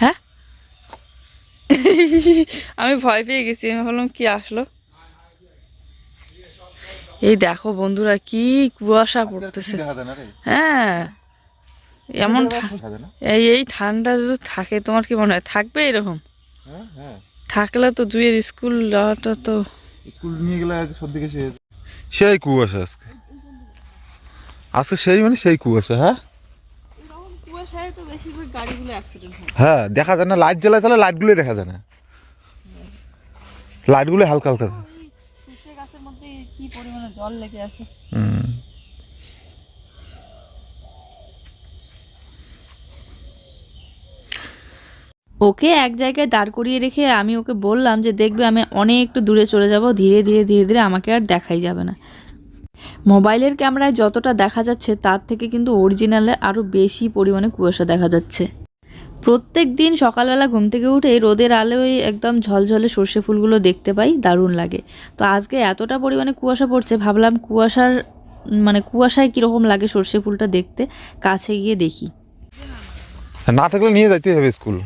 হ্যাঁ? আমি ভয় পেয়ে গেছি আমি ভাবলাম কি আসলো। এই দেখো বন্ধুরা কি কুয়াশা পড়তেছে। হ্যাঁ। এমন এই এই ঠান্ডা যদি থাকে তোমার কি মনে হয় থাকবে এরকম? হ্যাঁ হ্যাঁ। থাকলে তো জুয়ের স্কুল যাওয়াটা তো স্কুল নিয়ে গেলে সর্দি সেই কুয়াশা আজকে। আজকে সেই মানে সেই কুয়াশা হ্যাঁ? তো বেশিরভাগ গাড়িগুলো অ্যাক্সিডেন্ট হয়। হ্যাঁ দেখা যায় না লাইট জ্বালা চালা লাইটগুলোই দেখা যায় না। লাইটগুলো হালকা হালকা। সর্ষে গাছের মধ্যে কি পরিমাণে জল লেগে আছে। হুম। ওকে এক জায়গায় দাঁড় করিয়ে রেখে আমি ওকে বললাম যে দেখবে আমি অনেক একটু দূরে চলে যাব ধীরে ধীরে ধীরে ধীরে আমাকে আর দেখাই যাবে না। মোবাইলের ক্যামেরায় যতটা দেখা যাচ্ছে, তার থেকে কিন্তু অরিজিনালে আরও বেশি পরিমাণে কুয়াশা দেখা যাচ্ছে। প্রত্যেক দিন সকালবেলা ঘুম থেকে উঠে রোদের আলোয় একদম ঝলঝলে সর্ষে ফুলগুলো দেখতে পাই, দারুণ লাগে। তো আজকে এতটা পরিমাণে কুয়াশা পড়ছে, ভাবলাম কুয়াশার মানে কুয়াশায় কীরকম লাগে সর্ষে ফুলটা দেখতে, কাছে গিয়ে দেখি। না থাকলে নিয়ে যাইতে হবে স্কুল।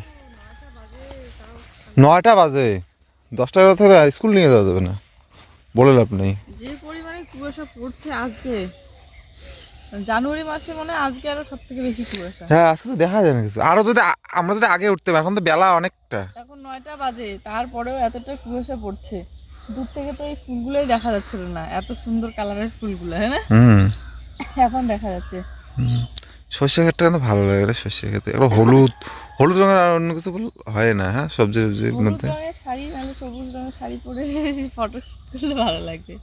নয়টা বাজে, দশটা স্কুল নিয়ে যাওয়া যাবে না। বলে লাভ নেই। যে পরিমাণে কুয়াশা পড়ছে আজকে জানুয়ারি মাসে মনে আজকে আরও সব থেকে বেশি কুয়াশা। হ্যাঁ আজকে তো দেখা যায় না কিছু। আরও যদি আমরা যদি আগে উঠতাম এখন তো বেলা অনেকটা। এখন নয়টা বাজে তারপরেও এতটা কুয়াশা পড়ছে। দূর থেকে তো এই ফুলগুলোই দেখা যাচ্ছিল না। এত সুন্দর কালারের ফুলগুলো হ্যাঁ না? হুম। এখন দেখা যাচ্ছে। হুম। সর্ষে ক্ষেতটা কিন্তু ভালো লাগে রে সর্ষে ক্ষেতে। এবার হলুদ হলুদ রঙের আর অন্য কিছু হয় না হ্যাঁ? সবজি সবজির মধ্যে। শাড়ি নাহলে সবুজ রঙের শাড়ি পরে ফটো ভালো লাগবে।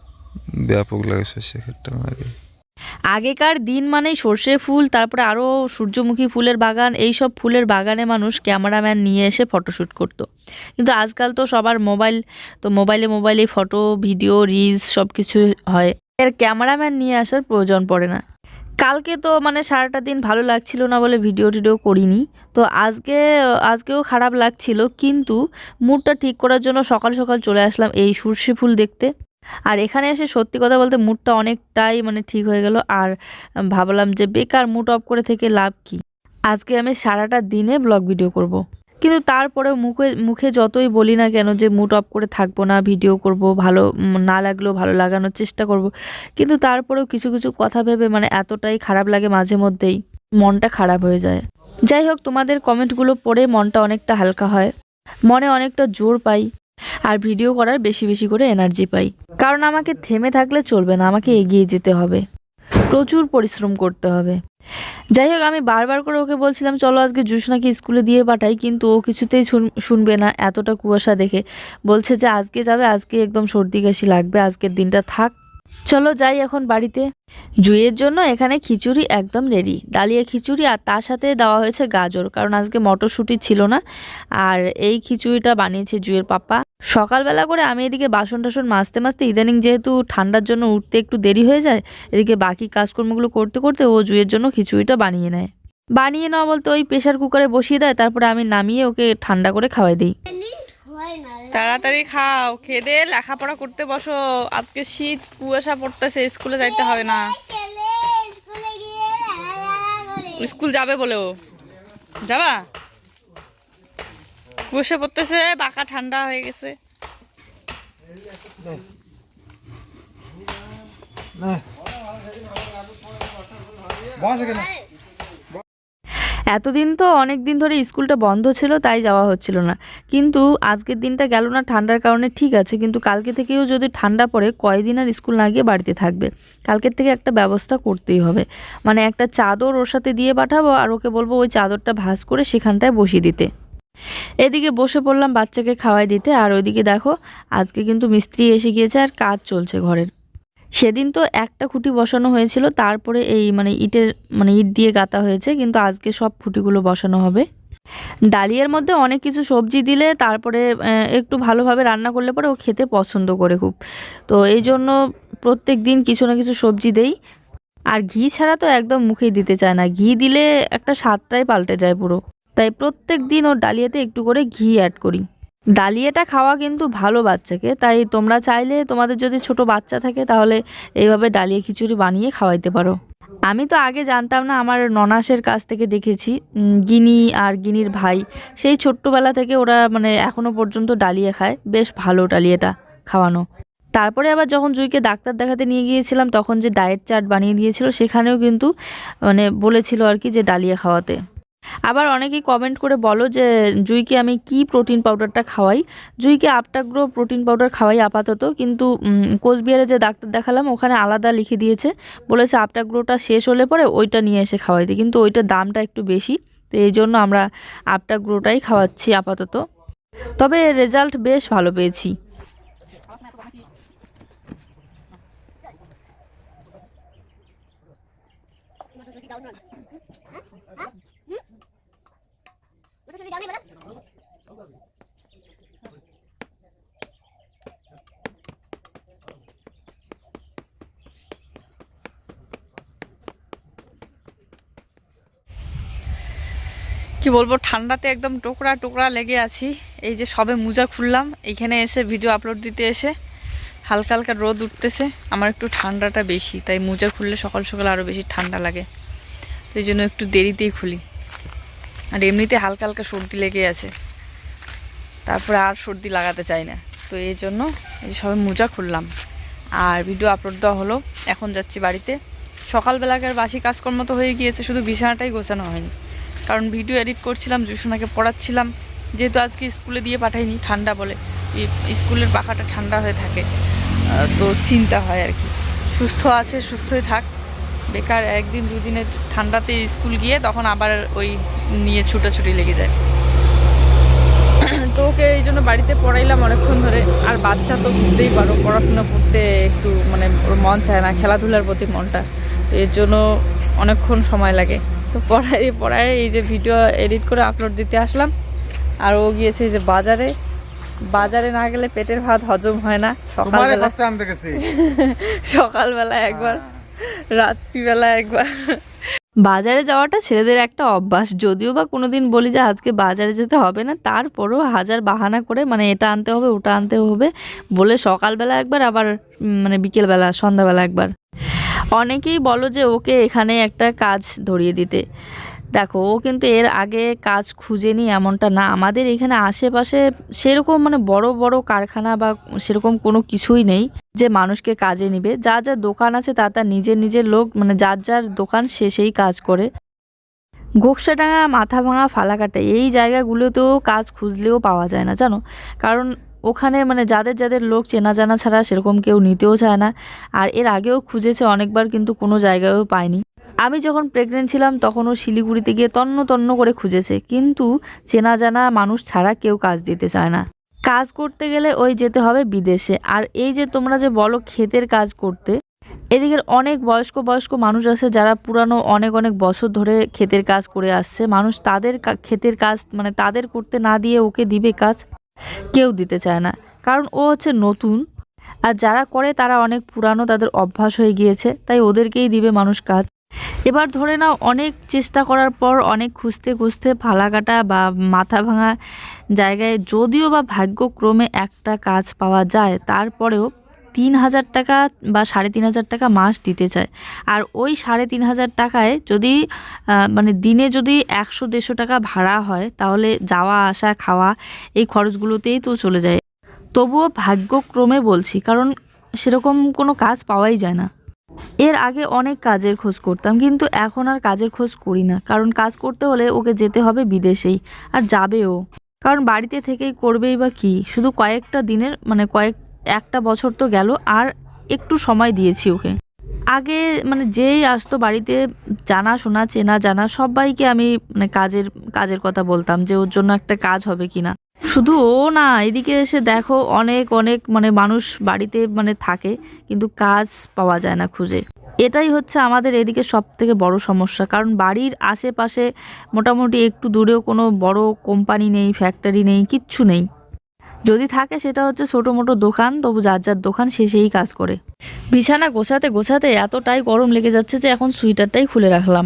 ব্যাপক লাগে সর্ষে ক্ষেতটা আমার আগেকার দিন মানেই সর্ষে ফুল তারপরে আরও সূর্যমুখী ফুলের বাগান এই সব ফুলের বাগানে মানুষ ক্যামেরাম্যান নিয়ে এসে ফটোশ্যুট করত। কিন্তু আজকাল তো সবার মোবাইল তো মোবাইলে মোবাইলে ফটো ভিডিও রিলস সব কিছু হয়। এর ক্যামেরাম্যান নিয়ে আসার প্রয়োজন পড়ে না। কালকে তো মানে সারাটা দিন ভালো লাগছিল না বলে ভিডিও টিডিও করিনি। তো আজকে, আজকেও খারাপ লাগছিল, কিন্তু মুডটা ঠিক করার জন্য সকাল সকাল চলে আসলাম এই সর্ষে ফুল দেখতে। আর এখানে এসে সত্যি কথা বলতে মুডটা অনেকটাই মানে ঠিক হয়ে গেল, আর ভাবলাম যে বেকার মুড অফ করে থেকে লাভ কি? আজকে আমি সারাটা দিনে ব্লগ ভিডিও করব। কিন্তু তারপরেও মুখে মুখে যতই বলি না কেন যে মুড অফ করে থাকব না ভিডিও করব, ভালো না লাগলেও ভালো লাগানোর চেষ্টা করব, কিন্তু তারপরেও কিছু কিছু কথা ভেবে মানে এতটাই খারাপ লাগে মাঝে মধ্যেই, মনটা খারাপ হয়ে যায়। যাই হোক, তোমাদের কমেন্টগুলো পড়ে মনটা অনেকটা হালকা হয়, মনে অনেকটা জোর পাই, আর ভিডিও করার বেশি বেশি করে এনার্জি পাই। কারণ আমাকে থেমে থাকলে চলবে না, আমাকে এগিয়ে যেতে হবে, প্রচুর পরিশ্রম করতে হবে। যাই হোক আমি বারবার করে ওকে বলছিলাম, চলো আজকে জুসনাকে স্কুলে দিয়ে পাঠাই। কিন্তু ও কিছুতেই শুন- শুনবে না, এতটা কুয়াশা দেখে। বলছে যে, আজকে যাবে, আজকে একদম সর্দি কাশি লাগবে, আজকের দিনটা থাক। চলো যাই এখন বাড়িতে। জুইয়ের জন্য এখানে খিচুড়ি একদম রেডি ডালিয়া খিচুড়ি আর তার সাথে দেওয়া হয়েছে গাজর, কারণ আজকে মটরশুঁটি ছিল না। আর এই খিচুড়িটা বানিয়েছে জুইয়ের পাপা। সকালবেলা করে আমি এদিকে বাসন টাসন মাজতে মাজতে ইদানিং যেহেতু ঠান্ডার জন্য উঠতে একটু দেরি হয়ে যায়, এদিকে বাকি কাজকর্মগুলো করতে করতে ও জুইয়ের জন্য খিচুড়িটা বানিয়ে নেয়। বানিয়ে নেওয়া বলতে ওই প্রেশার কুকারে বসিয়ে দেয়, তারপরে আমি নামিয়ে ওকে ঠান্ডা করে খাওয়াই দিই। তাড়াতাড়ি খাও, খেয়ে দিয়ে লেখাপড়া করতে বসো। আজকে শীত, কুয়াশা পড়তেছে, স্কুলে যাইতে হবে না। স্কুল যাবে বলেও। যাবা? কুয়াশা পড়তেছে, বাঁকা ঠান্ডা হয়ে গেছে। এতদিন তো অনেক দিন ধরে স্কুলটা বন্ধ ছিল, তাই যাওয়া হচ্ছিল না। কিন্তু আজকের দিনটা গেল না ঠান্ডার কারণে ঠিক আছে, কিন্তু কালকে থেকেও যদি ঠান্ডা পড়ে, কয়দিন আর স্কুল না গিয়ে বাড়িতে থাকবে? কালকের থেকে একটা ব্যবস্থা করতেই হবে। মানে একটা চাদর ওর সাথে দিয়ে পাঠাবো আর ওকে বলব ওই চাদরটা ভাঁজ করে সেখানটায় বসিয়ে দিতে। এদিকে বসে পড়লাম বাচ্চাকে খাওয়াই দিতে আর ওইদিকে দেখো, আজকে কিন্তু মিস্ত্রি এসে গিয়েছে আর কাজ চলছে ঘরের। সেদিন তো একটা খুঁটি বসানো হয়েছিল, তারপরে এই মানে ইটের মানে ইট দিয়ে গাঁথা হয়েছে, কিন্তু আজকে সব খুঁটিগুলো বসানো হবে। ডালিয়ার মধ্যে অনেক কিছু সবজি দিলে তারপরে একটু ভালোভাবে রান্না করলে পরে ও খেতে পছন্দ করে খুব। তো এই জন্য প্রত্যেক দিন কিছু না কিছু সবজি দেই। আর ঘি ছাড়া তো একদম মুখেই দিতে চায় না। ঘি দিলে একটা স্বাদটাই পাল্টে যায় পুরো। তাই প্রত্যেক দিন ওর ডালিয়াতে একটু করে ঘি অ্যাড করি। ডালিয়াটা খাওয়া কিন্তু ভালো বাচ্চাকে, তাই তোমরা চাইলে তোমাদের যদি ছোট বাচ্চা থাকে তাহলে এইভাবে ডালিয়া খিচুড়ি বানিয়ে খাওয়াইতে পারো। আমি তো আগে জানতাম না, আমার ননাসের কাছ থেকে দেখেছি গিনি আর গিনির ভাই, সেই ছোট্টবেলা থেকে ওরা মানে এখনও পর্যন্ত ডালিয়া খায়, বেশ ভালো ডালিয়াটা খাওয়ানো। তারপরে আবার যখন জুইকে ডাক্তার দেখাতে নিয়ে গিয়েছিলাম, তখন যে ডায়েট চার্ট বানিয়ে দিয়েছিল, সেখানেও কিন্তু মানে বলেছিল আর কি যে ডালিয়া খাওয়াতে। আবার অনেকেই কমেন্ট করে বলো যে, জুইকে আমি কি প্রোটিন পাউডারটা খাওয়াই? জুইকে আপটাগ্রো প্রোটিন পাউডার খাওয়াই আপাতত, কিন্তু কোচবিহারে যে ডাক্তার দেখালাম, ওখানে আলাদা লিখে দিয়েছে। বলেছে আপটাগ্রোটা শেষ হলে পরে ওইটা নিয়ে এসে খাওয়াই দিই কিন্তু ওইটার দামটা একটু বেশি। তো এই জন্য আমরা আপটাগ্রোটাই খাওয়াচ্ছি আপাতত। তবে রেজাল্ট বেশ ভালো পেয়েছি। কি বলব, ঠান্ডাতে একদম টোকরা টোকরা লেগে আছি। এই যে সবে মোজা খুললাম এইখানে এসে ভিডিও আপলোড দিতে এসে হালকা হালকা রোদ উঠতেছে। আমার একটু ঠান্ডাটা বেশি, তাই মোজা খুললে সকাল সকাল আরও বেশি ঠান্ডা লাগে। তো এই জন্য একটু দেরিতেই খুলি। আর এমনিতে হালকা হালকা সর্দি লেগে আছে। তারপরে আর সর্দি লাগাতে চাই না। তো এই জন্য এই যে সবে মোজা খুললাম। আর ভিডিও আপলোড দেওয়া হলো, এখন যাচ্ছি বাড়িতে। সকালবেলাকার বাসি কাজকর্ম তো হয়ে গিয়েছে, শুধু বিছানাটাই গোছানো হয়নি। কারণ ভিডিও এডিট করছিলাম, জুসোনাকে পড়াচ্ছিলাম। যেহেতু আজকে স্কুলে দিয়ে পাঠাইনি, ঠান্ডা বলে। স্কুলের পাখাটা ঠান্ডা হয়ে থাকে। তো চিন্তা হয় আর কি। সুস্থ আছে, সুস্থই থাক। বেকার একদিন দুদিনের ঠান্ডাতে স্কুল গিয়ে তখন আবার ওই নিয়ে ছুটাছুটি লেগে যায়। তো ওকে এই জন্য বাড়িতে পড়াইলাম অনেকক্ষণ ধরে। আর বাচ্চা তো বুঝতেই পারো, পড়াশোনা করতে একটু মানে ওর মন চায় না, খেলাধুলার প্রতি মনটা। তো এর জন্য অনেকক্ষণ সময় লাগে। তো পড়াই পড়ায় এই যে ভিডিও এডিট করে আপলোড দিতে আসলাম। আর ও গিয়েছে যে বাজারে। বাজারে না গেলে পেটের ভাত হজম হয় না। সকালবেলা সকালবেলা একবার রাত্রিবেলা একবার। বাজারে যাওয়াটা ছেলেদের একটা অভ্যাস। যদিও বা কোনোদিন বলি যে আজকে বাজারে যেতে হবে না তারপরও হাজার বাহানা করে মানে এটা আনতে হবে ওটা আনতে হবে বলে সকালবেলা একবার আবার মানে বিকেলবেলা সন্ধ্যাবেলা একবার। অনেকেই বলো যে ওকে এখানে একটা কাজ ধরিয়ে দিতে। দেখো, ও কিন্তু এর আগে কাজ খুঁজেনি এমনটা না। আমাদের এখানে আশেপাশে সেরকম মানে বড় বড় কারখানা বা সেরকম কোনো কিছুই নেই যে মানুষকে কাজে নিবে। যা যা দোকান আছে তা তার নিজের নিজের লোক মানে যার যার দোকান সে সেই কাজ করে। ঘোকসাডাঙ্গা মাথা ভাঙা ফালাকাটা, এই জায়গাগুলোতেও কাজ খুঁজলেও পাওয়া যায় না, জানো? কারণ ওখানে মানে যাদের যাদের লোক চেনা জানা ছাড়া সেরকম কেউ নিতেও চায় না। আর এর আগেও খুঁজেছে অনেকবার কিন্তু কোনো জায়গায়ও পায়নি। আমি যখন প্রেগনেন্ট ছিলাম তখনও শিলিগুড়িতে গিয়ে তন্ন তন্ন করে খুঁজেছে। কিন্তু চেনা জানা মানুষ ছাড়া কেউ কাজ দিতে চায় না। কাজ করতে গেলে ওই যেতে হবে বিদেশে। আর এই যে তোমরা যে বলো ক্ষেতের কাজ করতে, এদিকের অনেক বয়স্ক বয়স্ক মানুষ আছে যারা পুরানো অনেক অনেক বছর ধরে ক্ষেতের কাজ করে আসছে। মানুষ তাদের ক্ষেতের কাজ মানে তাদের করতে না দিয়ে ওকে দিবে কাজ। কেউ দিতে চায় না। কারণ ও হচ্ছে নতুন আর যারা করে তারা অনেক পুরানো, তাদের অভ্যাস হয়ে গিয়েছে, তাই ওদেরকেই দিবে মানুষ কাজ। এবার ধরে নাও, অনেক চেষ্টা করার পর অনেক খুঁজতে খুঁজতে ফালাকাটা বা মাথা ভাঙা জায়গায় যদিও বা ভাগ্যক্রমে একটা কাজ পাওয়া যায়, তারপরেও তিন হাজার টাকা বা সাড়ে তিন হাজার টাকা মাস দিতে চায়। আর ওই সাড়ে তিন হাজার টাকায় যদি মানে দিনে যদি একশো দেড়শো টাকা ভাড়া হয়, তাহলে যাওয়া, আসা, খাওয়া এই খরচগুলোতেই তো চলে যায়। তবুও ভাগ্যক্রমে বলছি, কারণ সেরকম কোনো কাজ পাওয়াই যায় না। এর আগে অনেক কাজের খোঁজ করতাম, কিন্তু এখন আর কাজের খোঁজ করি না। কারণ কাজ করতে হলে ওকে যেতে হবে বিদেশেই, আর যাবেও। কারণ বাড়িতে থেকেই করবেই বা কি? শুধু কয়েকটা দিনের মানে কয়েক একটা বছর তো গেল, আর একটু সময় দিয়েছি ওকে। আগে মানে যেই আসতো বাড়িতে, জানা শোনা, চেনা জানা, সবাইকে আমি মানে কাজের কাজের কথা বলতাম যে ওর জন্য একটা কাজ হবে কিনা। শুধু ও না, এদিকে এসে দেখো অনেক অনেক মানে মানুষ বাড়িতে মানে থাকে, কিন্তু কাজ পাওয়া যায় না খুঁজে। এটাই হচ্ছে আমাদের এদিকে সব থেকে বড় সমস্যা, কারণ বাড়ির আশেপাশে মোটামুটি একটু দূরেও কোনো বড় কোম্পানি নেই, ফ্যাক্টরি নেই, কিচ্ছু নেই। যদি থাকে সেটা হচ্ছে ছোটো মোটো দোকান, তবু যার যার দোকান সে সেই কাজ করে। বিছানা গোছাতে গোছাতে এতটাই গরম লেগে যাচ্ছে যে এখন সুইটারটাই খুলে রাখলাম।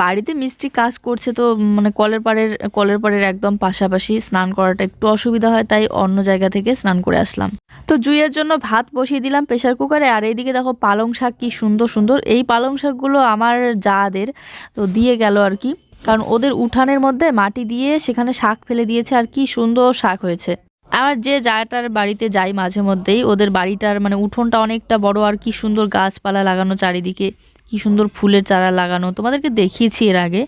বাড়িতে মিস্ত্রি কাজ করছে তো মানে কলের পাড়ের কলের পাড়ের একদম পাশাপাশি স্নান করাটা একটু অসুবিধা হয়, তাই অন্য জায়গা থেকে স্নান করে আসলাম। তো জুইয়ের জন্য ভাত বসিয়ে দিলাম প্রেশার কুকারে, আর এইদিকে দেখো পালং শাক কি সুন্দর সুন্দর। এই পালং শাকগুলো আমার যাদের, তো দিয়ে গেল আর কি। কারণ ওদের উঠানের মধ্যে মাটি দিয়ে সেখানে শাক ফেলে দিয়েছে, আর কি সুন্দর শাক হয়েছে। আমার যে জায়গাটার বাড়িতে যাই মাঝে মধ্যেই ওদের বাড়িটার মানে উঠোনটা অনেকটা বড় আর কি সুন্দর গাছপালা লাগানো চারিদিকে কি সুন্দর ফুলের চারা লাগানো। তোমাদেরকে দেখিয়েছি এর আগে।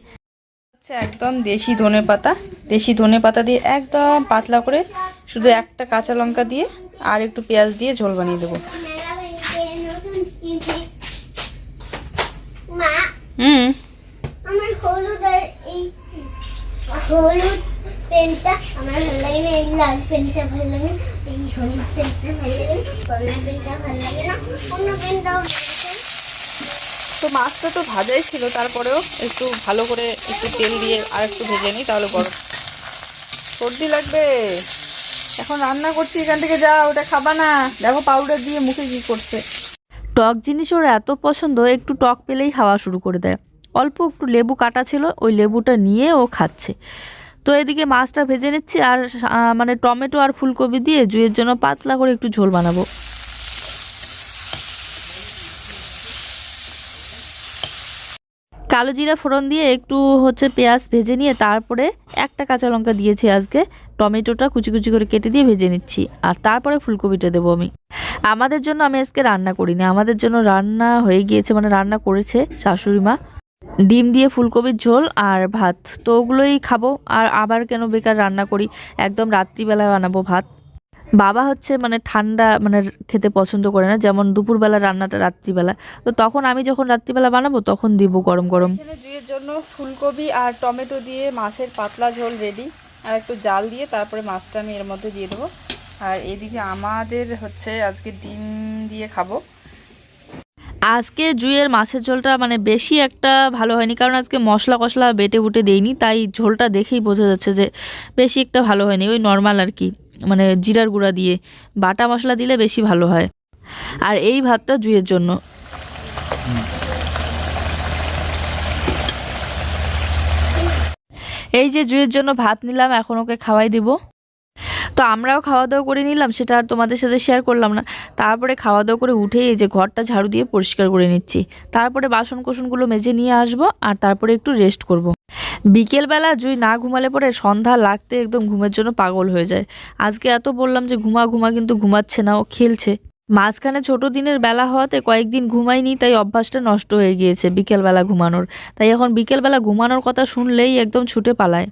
হচ্ছে একদম দেশি ধনে পাতা। দেশি ধনে পাতা দিয়ে একদম পাতলা করে শুধু একটা কাঁচা লঙ্কা দিয়ে আর একটু পেঁয়াজ দিয়ে ঝোল বানিয়ে দেবো। হুম। হলুদ আর এই হলুদ পেনটা আমার ভালো লাগে না এই লাল পেনটা ভালো লাগে না এই হলুদ পেনটা ভালো লাগে না কমলা পেনটা ভালো লাগে না অন্য পেনটাও তো মাছটা তো ভাজাই ছিল তারপরেও একটু ভালো করে একটু তেল দিয়ে আর একটু ভেজে নিই তাহলে গরম। সর্দি লাগবে। এখন রান্না করছি এখান থেকে যা ওটা খাবা না। দেখো পাউডার দিয়ে মুখে কি করছে। টক জিনিস ওর এত পছন্দ একটু টক পেলেই খাওয়া শুরু করে দেয়। অল্প একটু লেবু কাটা ছিল ওই লেবুটা নিয়ে ও খাচ্ছে। তো এদিকে মাছটা ভেজে নিচ্ছি আর মানে টমেটো আর ফুলকপি দিয়ে জুয়ের জন্য পাতলা করে একটু ঝোল বানাবো। কালো জিরা ফোড়ন দিয়ে একটু হচ্ছে পেঁয়াজ ভেজে নিয়ে তারপরে একটা কাঁচা লঙ্কা দিয়েছি আজকে। টমেটোটা কুচি কুচি করে কেটে দিয়ে ভেজে নিচ্ছি। আর তারপরে ফুলকপিটা দেবো আমি। আমাদের জন্য আমি আজকে রান্না করিনি। আমাদের জন্য রান্না হয়ে গিয়েছে মানে রান্না করেছে শাশুড়ি মা। ডিম দিয়ে ফুলকপির ঝোল আর ভাত। তো ওগুলোই খাব। আর আবার কেন বেকার রান্না করি? একদম রাত্রিবেলায় বানাবো ভাত। বাবা হচ্ছে মানে ঠান্ডা মানে খেতে পছন্দ করে না। যেমন দুপুরবেলা রান্নাটা রাত্রিবেলা। তো তখন আমি যখন রাত্রিবেলা বানাবো, তখন দিব গরম গরম। জুইয়ের জন্য ফুলকপি আর টমেটো দিয়ে মাছের পাতলা ঝোল রেডি আর একটু জাল দিয়ে তারপরে মাছটা আমি এর মধ্যে দিয়ে দেবো। আর এদিকে আমাদের হচ্ছে আজকে ডিম দিয়ে খাব। আজকে জুইয়ের মাছের ঝোলটা মানে বেশি একটা ভালো হয়নি, কারণ আজকে মশলা কষলা বেটে বুটে দেইনি, তাই ঝোলটা দেখেই বোঝা যাচ্ছে যে বেশি একটা ভালো হয়নি। ওই নর্মাল আর কি মানে জিরার গুঁড়া দিয়ে বাটা মশলা দিলে বেশি ভালো হয়। আর এই ভাতটা জুইয়ের জন্য। এই যে জুইয়ের জন্য ভাত নিলাম, এখন ওকে খাওয়াই দিব। তো আমরাও খাওয়া দাওয়া করে নিলাম, সেটা আর তোমাদের সাথে শেয়ার করলাম না। তারপরে খাওয়া দাওয়া করে উঠেই এই যে ঘরটা ঝাড়ু দিয়ে পরিষ্কার করে নিচ্ছি। তারপরে বাসন কোসনগুলো মেজে নিয়ে আসব আর তারপরে একটু রেস্ট করব। বিকেলবেলা জুই না ঘুমালে পরে সন্ধ্যা লাগতে একদম ঘুমের জন্য পাগল হয়ে যায়। আজকে এত বললাম যে ঘুমা ঘুমা কিন্তু ঘুমাচ্ছে না, ও খেলছে। মাঝখানে ছোট দিনের বেলা হওয়াতে কয়েকদিন ঘুমাইনি, তাই অভ্যাসটা নষ্ট হয়ে গিয়েছে বিকেলবেলা ঘুমানোর। তাই এখন বিকেলবেলা ঘুমানোর কথা শুনলেই একদম ছুটে পালায়।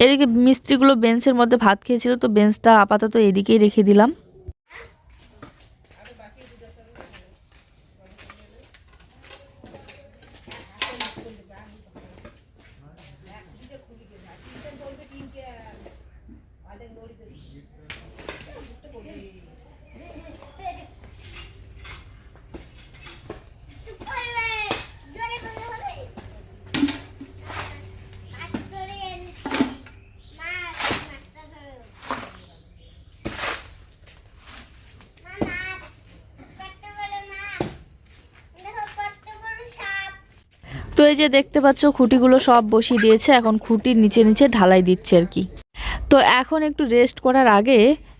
এদিকে মিস্ত্রিগুলো বেঞ্চের মধ্যে ভাত খেয়েছিল তো বেঞ্চটা আপাতত এদিকেই রেখে দিলাম জোরে করলে হবে মাছ ধরে এনেছি মাছ মাছটা ধরো মা মাছ কত বড় মাছ দেখো কত বড় সাপ তো এই যে দেখতে পাচ্ছ, খুঁটিগুলো সব বসিয়ে দিয়েছে, এখন খুঁটির নিচে নিচে ঢালাই দিচ্ছে আর কি। তো এখন একটু রেস্ট করার আগে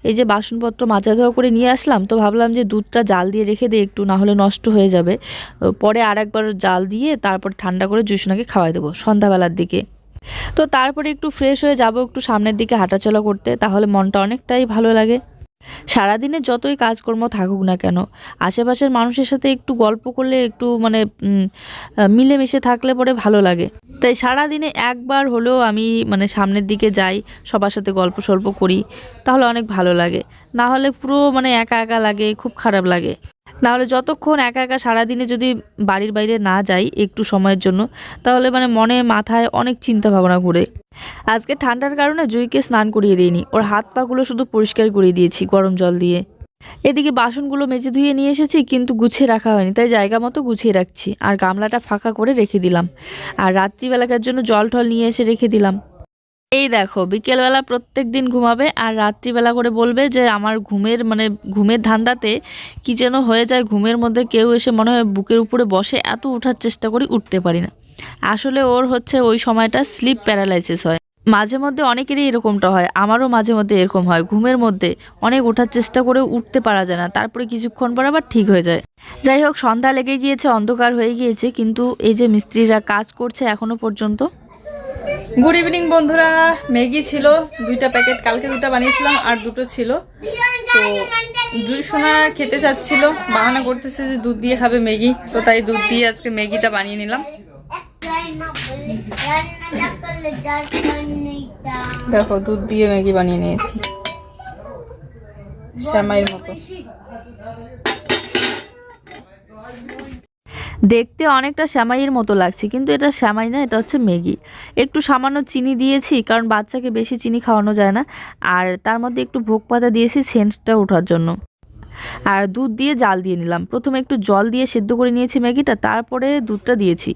এই যে বাসনপত্র মাজা ধোয়া করে নিয়ে আসলাম, তো ভাবলাম যে দুধটা জাল দিয়ে রেখে দিই একটু, না হলে নষ্ট হয়ে যাবে। পরে আর একবার জাল দিয়ে তারপর ঠান্ডা করে জুসোনাকে খাওয়াই দেবো সন্ধ্যাবেলার দিকে। তো তারপরে একটু ফ্রেশ হয়ে যাব একটু সামনের দিকে হাঁটাচলা করতে, তাহলে মনটা অনেকটাই ভালো লাগে। সারাদিনে যতই কাজকর্ম থাকুক না কেন, আশেপাশের মানুষের সাথে একটু গল্প করলে একটু মানে মিলেমিশে থাকলে পরে ভালো লাগে। তাই সারাদিনে একবার হলেও আমি মানে সামনের দিকে যাই, সবার সাথে গল্প সল্প করি, তাহলে অনেক ভালো লাগে। না হলে পুরো মানে একা একা লাগে, খুব খারাপ লাগে। না হলে যতক্ষণ একা একা সারাদিনে যদি বাড়ির বাইরে না যাই একটু সময়ের জন্য, তাহলে মানে মনে মাথায় অনেক চিন্তা ভাবনা ঘুরে। আজকে ঠান্ডার কারণে জুইকে স্নান করিয়ে দিইনি। ওর হাত পাগুলো শুধু পরিষ্কার করিয়ে দিয়েছি, গরম জল দিয়ে। এদিকে বাসনগুলো মেজে ধুয়ে নিয়ে এসেছি, কিন্তু গুছিয়ে রাখা হয়নি, তাই জায়গা মতো গুছিয়ে রাখছি। আর গামলাটা ফাঁকা করে রেখে দিলাম। আর রাত্রিবেলাকার জন্য জল টল নিয়ে এসে রেখে দিলাম। এই দেখো, বিকেলবেলা প্রত্যেক দিন ঘুমাবে আর রাত্রিবেলা করে বলবে যে আমার ঘুমের মানে ঘুমের ধান্দাতে কি যেন হয়ে যায়, ঘুমের মধ্যে কেউ এসে মনে হয় বুকের উপরে বসে, এত ওঠার চেষ্টা করি উঠতে পারি না। আসলে ওর হচ্ছে ওই সময়টা স্লিপ প্যারালাইসিস হয়। মাঝে মধ্যে অনেকেরই এরকমটা হয়, আমারও মাঝে মধ্যে এরকম হয়। ঘুমের মধ্যে অনেক ওঠার চেষ্টা করে উঠতে পারা যায় না, তারপরে কিছুক্ষণ পর আবার ঠিক হয়ে যায়। যাই হোক, সন্ধ্যা লেগে গিয়েছে, অন্ধকার হয়ে গিয়েছে, কিন্তু এই যে মিস্ত্রিরা কাজ করছে এখনও পর্যন্ত গুড ইভিনিং বন্ধুরা। ম্যাগি ছিল, দুইটা প্যাকেট কালকে দুটো বানিয়েছিলাম, আর দুটো ছিল। তো দুই সোনা খেতে চাচ্ছিল, বাহানা করতেছে যে দুধ দিয়ে খাবে ম্যাগি তো তাই দুধ দিয়ে আজকে ম্যাগিটা বানিয়ে নিলাম। দেখো, দুধ দিয়ে ম্যাগি বানিয়ে নিয়েছি। শ্যামাইয়ের মতো। দেখতে অনেকটা শ্যামাইয়ের মতো লাগছে, কিন্তু এটা শ্যামাই না, এটা হচ্ছে ম্যাগি। একটু সামান্য চিনি দিয়েছি, কারণ বাচ্চাকে বেশি চিনি খাওয়ানো যায় না, আর তার মধ্যে একটু ভোগ পাতা দিয়েছি সেন্টটা ওঠার জন্য। আর দুধ দিয়ে জাল দিয়ে নিলাম। প্রথমে একটু জল দিয়ে সেদ্ধ করে নিয়েছি ম্যাগিটা, তারপরে দুধটা দিয়েছি।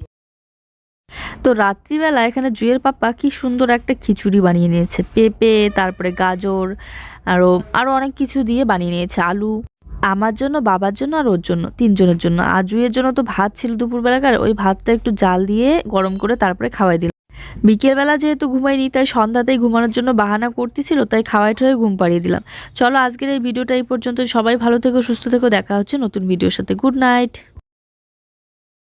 তো রাত্রিবেলা এখানে জুয়ের পাপা কি সুন্দর একটা খিচুড়ি বানিয়ে নিয়েছে। পেঁপে, তারপরে গাজর আরও আরও অনেক কিছু দিয়ে বানিয়ে নিয়েছে, আলু। আমার জন্য, বাবার জন্য আর ওর জন্য, তিনজনের জন্য। আজুয়ের জুয়ের জন্য তো ভাত ছিল দুপুরবেলাকার ওই ভাতটা একটু জাল দিয়ে গরম করে তারপরে খাওয়াই দিলাম। বিকেলবেলা যেহেতু ঘুমাইনি, তাই সন্ধ্যাতেই ঘুমানোর জন্য বাহানা করতেছিল, তাই খাওয়াই ঠয়ে ঘুম পাড়িয়ে দিলাম। চলো আজকের এই ভিডিওটা এই পর্যন্ত সবাই ভালো থেকো, সুস্থ থেকো। দেখা হচ্ছে নতুন ভিডিওর সাথে। Good night.